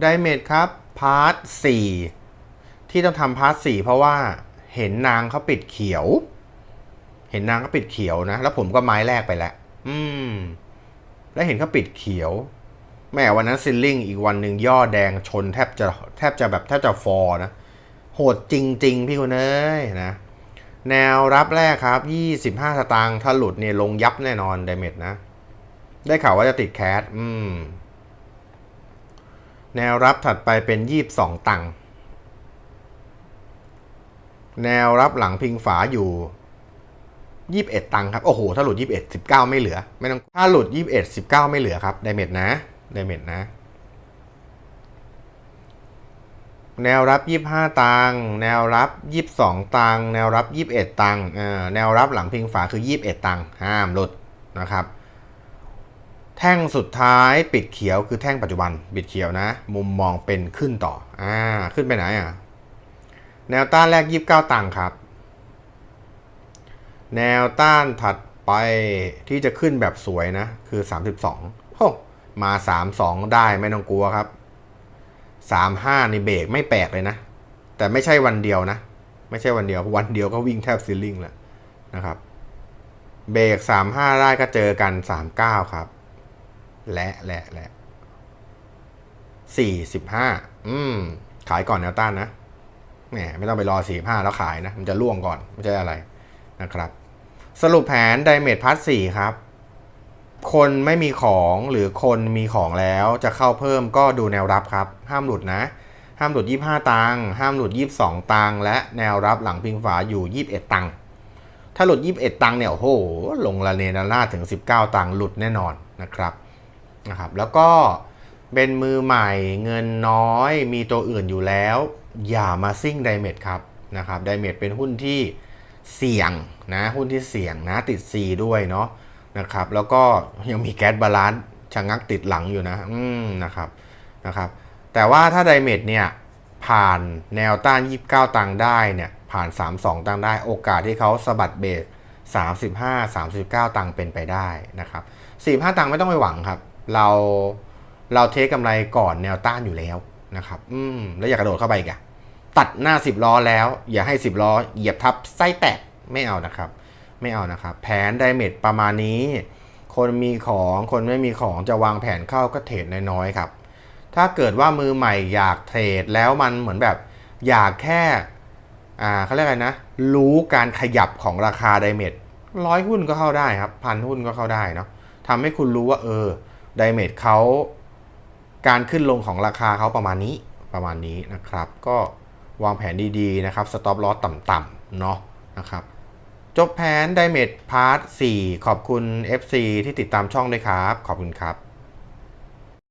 ไดเมดครับพาร์ทสี่ที่ต้องทำพาร์ทสี่เพราะว่าเห็นนางเขาปิดเขียว เห็นนางเขาปิดเขียวนะ แล้วผมก็ไม้แรกไปแล้ว อืม แล้วเห็นเขาปิดเขียว แม่วันนั้นซิลลิงอีกวันหนึ่งย่อแดงชนแทบจะแทบจะแบบแทบจะฟอนะ โหดจริง ๆ พี่คุณเอ้ยนะ แนวรับแรกครับ 25 สตางค์ถ้าหลุดเนี่ยลงยับแน่นอนไดเมจนะ ได้ข่าวว่าจะติดแคสอืม แนวรับถัดไปเป็น 22 ตังค์แนวรับหลังพิงฝาอยู่ 21 ตังค์ครับ โอ้โห ถ้าหลุด 21 19 ไม่เหลือ ไม่ต้องถ้าหลุด 21 19 ไม่เหลือครับไดเมจนะไดเมจนะ แนวรับ 25 ตังค์แนวรับ 22 ตังค์แนวรับ 21 ตังค์อ่อแนวรับหลังพิงฝาคือ 21 ตังค์ห้ามหลุดนะครับ แท่งสุดท้ายปิดเขียวคือแท่งปัจจุบันปิดเขียวนะ มุมมองเป็นขึ้นต่ออ่าขึ้นไปไหนอะแนวต้านแรก 29 ตังค์ครับ แนวต้านถัดไปที่จะขึ้นแบบสวยนะ คือ 32โอ้มา 32 ได้ไม่ต้องกลัวครับ 35 นี่เบรกไม่แปลกเลยนะ แต่ไม่ใช่วันเดียวนะ ไม่ใช่วันเดียววันเดียวก็วิ่งแทบซิลลิงแล้วนะครับ เบรก35 ได้ก็เจอกัน 39 ครับ และและและ45อืม ขายก่อนแนวต้านนะแหมไม่ต้องไปรอ45แล้วขายนะ มันจะล่วงก่อน ไม่ใช่อะไรนะครับ สรุปแผนไดเมทพัทสี่ครับ คนไม่มีของหรือคนมีของแล้วจะเข้าเพิ่มก็ดูแนวรับครับ ห้ามหลุดนะ ห้ามหลุด 25 ตังค์ห้ามหลุด 22 ตังค์และแนวรับหลังพิงฝาอยู่ 21 ตังค์ถ้าหลุด 21 ตังค์เนี่ยโอ้โหลงละเนระนาถึง 19 ตังค์หลุดแน่นอนนะครับ นะครับแล้วก็เป็นมือใหม่เงินน้อยมีตัวอื่นอยู่แล้ว อย่ามาซิ่งไดเมทครับนะครับไดเมทเป็นหุ้นที่เสี่ยงนะหุ้นที่เสี่ยงนะติด C ด้วยเนาะนะครับแล้วก็ยังมีแก๊สบาลานซ์ชะงักติดหลังอยู่นะอืมนะครับนะครับแต่ว่าถ้าไดเมทเนี่ยผ่านแนวต้าน 29 ตังได้เนี่ยผ่าน 32 ตังได้โอกาสที่เขาสะบัดเบรก35 39 ตังเป็นไปได้นะครับ45 ตังไม่ต้องไปหวังครับ เราเราเทคกำไรก่อนแนวต้านอยู่แล้วนะครับ อืมแล้วอย่ากระโดดเข้าไปอีกอะตัดหน้า 10 ล้อแล้ว อย่าให้ 10 ล้อ เหยียบทับไส้แตกไม่เอานะครับ ไม่เอานะครับ แผนไดเมทประมาณนี้ คนมีของคนไม่มีของจะวางแผนเข้าก็เทรดน้อยๆครับ ถ้าเกิดว่ามือใหม่อยากเทรดแล้วมันเหมือนแบบ อยากแค่อ่าเขาเรียกอะไรนะ รู้การขยับของราคาไดเมทร้อยหุ้นก็เข้าได้ครับพันหุ้นก็เข้าได้เนาะทำให้คุณรู้ว่าเออ ดเมจเขาการขึ้นลงของราคาเขาประมาณนี้ประมาณนี้นะครับ ก็วางแผนดีๆนะครับสต็อปลอสต่ำๆเนาะนะครับ จบแผนไดเมจพาร์ท4ขอบคุณ FC ที่ติดตามช่องด้วยครับ ขอบคุณครับ